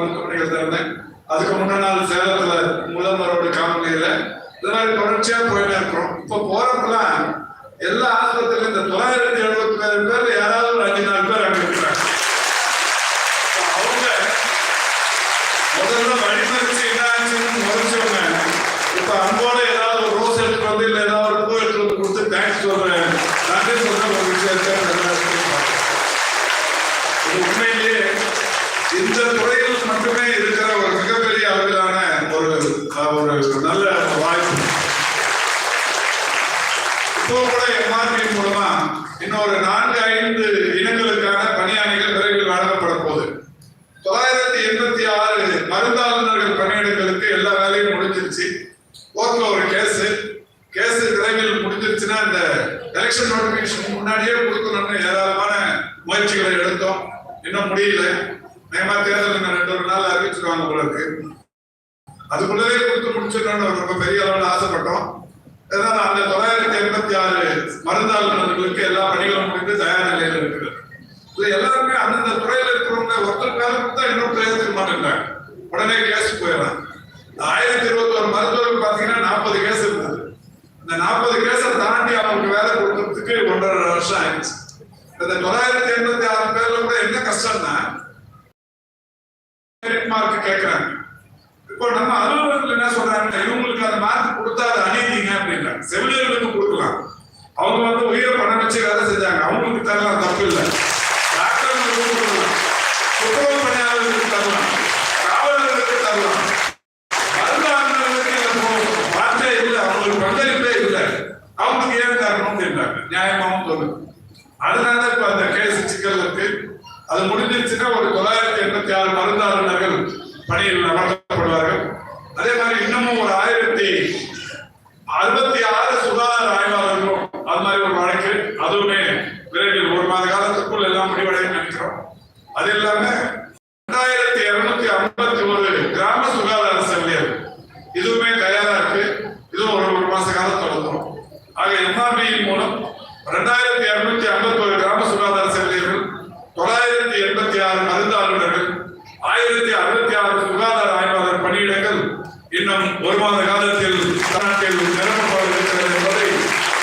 மருத்துவமனைகள் திறந்தேன் அதுக்கு முன்ன நாள் சேலத்துல முதல்வரோட காலநிலையில இந்த மாதிரி தொடர்ச்சியா போயிட்டு இருக்கிறோம். இப்ப போறப்பெல்லாம் எல்லா ஆஸ்பத்திரியிலும் இந்த துறை இப்போ கூட எம்ஆர்பி மூலமா இன்னொரு நான்கு ஐந்து இனங்களுக்கான பணியாணைகள் விரைவில் வழங்கப்பட போகுது. தொள்ளாயிரத்தி எண்பத்தி ஆறு மருந்தாளுநர்கள் பணியிடங்களுக்கு எல்லா வேலையும் முடிஞ்சிருச்சு. கோர்ட்ல ஒரு கேஸ். கேஸ் விரைவில் முடிஞ்சிருச்சுன்னா இந்த எலெக்ஷன் நோட்டிபிகேஷன் முன்னாடியே கொடுக்கணும்னு ஏராளமான முயற்சிகளை எடுத்தோம். இன்னும் முடியல. நேமா தேர்தல் ரெண்டு ஒரு நாள் அறிவிச்சிருவாங்க போல இருக்கு. அதுக்குள்ளவே கொடுத்து முடிச்சிடணும்னு ரொம்ப பெரிய அளவில் ஆசைப்பட்டோம். அதனால அந்த தொள்ளாயிரத்தி எண்பத்தி ஆறு மருந்தாளர்களுக்கு எல்லா பணிகளும் முடிந்து தயார் நிலையில் இருக்கிறது இது எல்லாருமே அந்தந்த துறையில இருக்கிறவங்க ஒருத்தர் காலம் கொடுத்தா இன்னொரு துறையை இருக்க மாட்டேங்கிறாங்க உடனே கேஸ் போயிடறாங்க. ஆயிரத்தி இருபத்தி ஒரு மருத்துவர்கள் பாத்தீங்கன்னா நாற்பது கேஸ் இருந்தது. இந்த நாற்பது கேஸை தாண்டி அவங்களுக்கு வேலை கொடுக்கறதுக்கு ஒன்றரை வருஷம் ஆயிடுச்சு. இந்த தொள்ளாயிரத்தி எண்பத்தி ஆறு பேர்ல கூட என்ன கஷ்டம்னா மார்க் கேட்கறாங்க இப்போ நம்ம அலுவலகத்துல என்ன சொல்றாங்க அவங்க வந்து உயிரை பணம் வச்சு வேலை செஞ்சாங்க. அவங்களுக்கு தரலாம் தப்பு இல்லை. டாக்டர் கொடுக்கலாம் துப்புரவு பணியாளர்களுக்கு தரலாம். காவலர்களுக்கு தரலாம். மருந்தாளர்களுக்கு இதுல போ- வார்த்தை இல்லை. அவங்களுக்கு பங்களிப்பே இல்லை. அவங்களுக்கு ஏன் தரணும்னு அப்படின்றாங்க நியாயமாகவும் சொல்லுங்க. அதனால இப்ப அந்த கேஸ் சிக்கல் இருக்கு. அது முடிஞ்சிருச்சுன்னா ஒரு தொள்ளாயிரத்தி எண்பத்தி ஆறு மருந்தாளுநர்கள் பணியில் அமர்த்தப்படுவார்கள் அதே மாதிரி இன்னமும் ஒரு ஆயிரத்தி அறுபத்தி ஆறு சுகாதார ஆய்வாளர்களும் அது மாதிரி ஒரு வழக்கு அதுவுமே விரைவில் ஒரு மாத காலத்துக்குள் எல்லாம் நினைக்கிறோம். அது இல்லாம ரெண்டாயிரத்தி இருநூத்தி ஐம்பத்தி ஒரு கிராம சுகாதார செவிலியர் இதுவுமே தயாரா இருக்கு. இதுவும் ஒரு ஒரு மாச காலம் தொடரும் ஆக எம்ஆர்பியின் மூலம் ரெண்டாயிரத்தி இருநூத்தி ஐம்பத்தி ஒரு கிராம சுகாதார செவிலியர்கள் தொள்ளாயிரத்தி எண்பத்தி ஆறு மருந்தாளுநர்கள் ஆயிரத்தி அறுபத்தி ஆறு சுகாதார ஆய்வாளர் பணியிடங்கள் இன்னும் ஒரு மாத காலத்தில் தமிழ்நாட்டில் நிரப்பப்பட இருக்கிறது என்பதை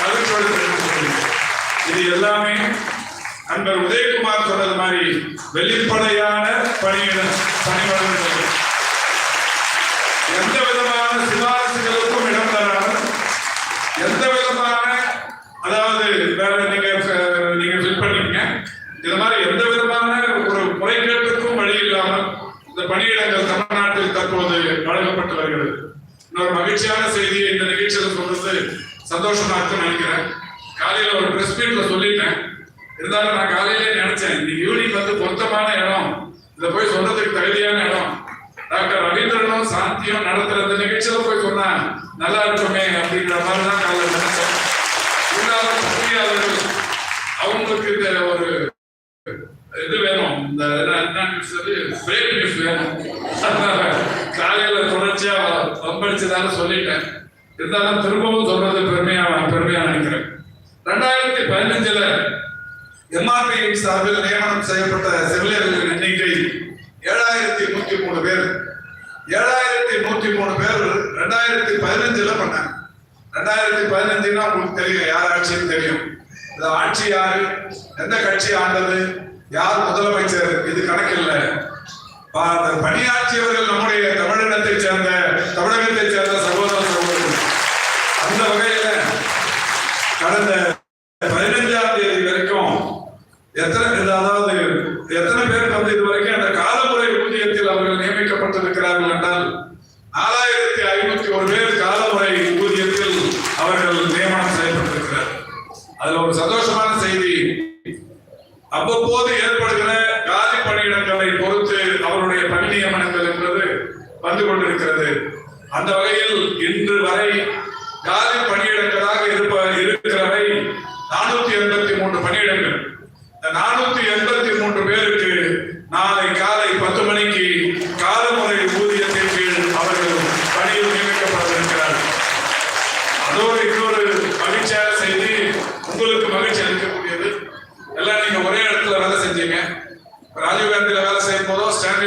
மகிழ்ச்சியோடு தெரிவித்துக் கொள்கிறேன். இது எல்லாமே அன்பர் உதயகுமார் சொன்னது மாதிரி வெளிப்படையான பணியிட பணிவடங்கள் எந்த விதமான சிபாரிசுகளுக்கும் இடம் தராமல் எந்த விதமான அதாவது வேற நீங்க நீங்க ஃபில் பண்ணீங்க இது மாதிரி எந்த விதமான ஒரு முறைகேட்டுக்கும் வழி இல்லாமல் இந்த பணியிடங்கள் தமிழ்நாட்டில் தற்போது வழங்கப்பட்டு வருகிறது. இன்னொரு மகிழ்ச்சியான செய்தியை இந்த நிகழ்ச்சியில் சொல்றது சந்தோஷமா நினைக்கிறேன். காலையில் ஒரு பிரஸ் மீட்ல சொல்லிட்டேன். இருந்தாலும் நான் காலையிலே நினைச்சேன் இன்னைக்கு ஈவினிங் வந்து பொருத்தமான இடம். இதை போய் சொல்றதுக்கு தகுதியான இடம். டாக்டர் ரவீந்திரனும் சாந்தியும் நடத்துற இந்த நிகழ்ச்சியில போய் சொன்னா நல்லா இருக்குமே அப்படின்ற மாதிரி தான் காலையில் நினைச்சேன். இருந்தாலும் பத்திரிகையாளர்கள் அவங்களுக்கு இந்த ஒரு இது வேணும். இந்த என்ன- என்ன பிரேக் நியூஸ் வேணும். காலையில தொடர்ச்சியா பம்படிச்சதால சொல்லிட்டேன். இருந்தாலும் திரும்பவும் சொல்றது பெருமையா பெருமையா நினைக்கிறேன். ரெண்டாயிரத்தி பதினஞ்சுல எம்ஆர்பி சார்பில் நியமனம் செய்யப்பட்ட செவிலியர்களின் எண்ணிக்கை ஏழாயிரத்தி நூத்தி மூணு பேர். ஏழாயிரத்தி நூத்தி மூணு பேர் ரெண்டாயிரத்தி பதினஞ்சுல பண்ணாங்க. ரெண்டாயிரத்தி பதினஞ்சுன்னா உங்களுக்கு தெரியும் யார் ஆட்சின்னு தெரியும். இந்த ஆட்சி யாரு? எந்த கட்சி ஆண்டது? யார் முதலமைச்சர்? இது கணக்கில்ல பணியாற்றியவர்கள் நம்முடைய தமிழினத்தை சேர்ந்த தமிழகத்தை சேர்ந்த சகோதர இதுவரைக்கும் அந்த காலமுறை ஊதியத்தில் அவர்கள் நியமிக்கப்பட்டிருக்கிறார்கள் என்றால் நாலாயிரத்தி ஐநூத்தி ஒரு பேர் காலமுறை ஊதியத்தில் அவர்கள் நியமனம் செய்யப்பட்டிருக்கிறார்கள். அதுல ஒரு சந்தோஷமான செய்தி. அவ்வப்போது ஏற்படுகிற காலி பணியிடங்களை பொறுத்து அவருடைய பணி நியமனங்கள் என்பது வந்து கொண்டிருக்கிறது. அந்த வகையில் இன்று வரை காலி பணியிடங்களாக இருப்ப இருக்கிறவை நானூத்தி எண்பத்தி மூன்று பணியிடங்கள். நானூத்தி எண்பத்தி மூன்று பேருக்கு நாளை காலை பத்து மணிக்கு காலமுறை ஊதியத்தின் கீழ் அவர்கள் பணியில் நியமிக்கப்பட்டிருக்கிறார்கள் அதோடு இன்னொரு மகிழ்ச்சியான செய்து உங்களுக்கு மகிழ்ச்சி அளிக்கக்கூடியது. எல்லாம் நீங்க ஒரே இடத்துல வேலை செஞ்சீங்க. ராஜீவ்காந்தியில வேலை செய்யும் போதோ ஸ்டான்லி